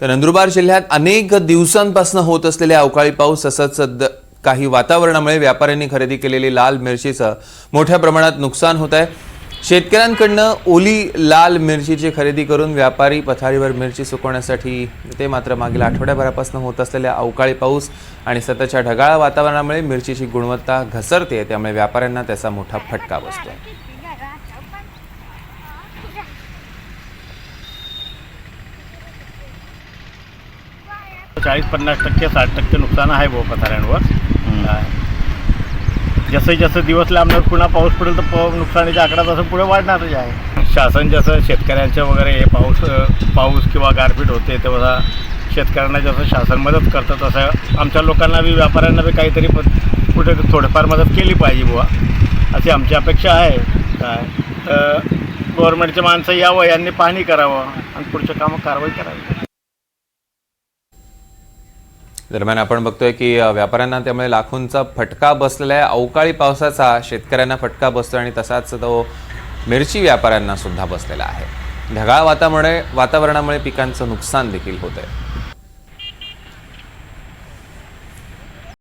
तर नंदुरबार जिल्ह्यात अनेक दिवसांपासून होत असलेल्या अवकाळी पाऊस तसंच काही वातावरणामुळे व्यापाऱ्यांनी खरेदी केलेली लाल मिरचीचं मोठ्या प्रमाणात नुकसान होत आहे. शेतकऱ्यांकडनं ओली लाल मिरचीची खरेदी करून व्यापारी पथारीवर मिरची सुकवण्यासाठी ते मात्र मागील आठवड्याभरापासून होत असलेल्या अवकाळी पाऊस आणि सततच्या ढगाळ वातावरणामुळे मिरचीची गुणवत्ता घसरते त्यामुळे व्यापाऱ्यांना त्याचा मोठा फटका बसतोय. चाळीस पन्नास टक्के साठ टक्के नुकसान आहे भाऊ पथाऱ्यांवर. काय. जसं जसं दिवस लांबणार पुन्हा पाऊस पडेल तर प- नुकसानीचा आकडा तसं पुढे वाढणारच आहे. शासन जसं शेतकऱ्यांच्या वगैरे हे पाऊस पाऊस किंवा गारपीट होते तेव्हा शेतकऱ्यांना जसं शासन मदत करतं तसं आमच्या लोकांना बी व्यापाऱ्यांना बी काहीतरी कुठे थोडीफार मदत केली पाहिजे बुवा. अशी आमची अपेक्षा आहे. काय? तर गव्हर्नमेंटचे माणसं यावं यांनी पाहणी करावं आणि पुढच्या कामं कारवाई करावी. दरम्यान आपण बघतोय की व्यापाऱ्यांना त्यामुळे लाखोंचा फटका बसलेला आहे. अवकाळी पावसाचा शेतकऱ्यांना फटका बसतोय आणि तसाच तो मिरची व्यापाऱ्यांना सुद्धा बसलेला आहे. ढगाळ वातामुळे वातावरणामुळे पिकांचं नुकसान देखील होत आहे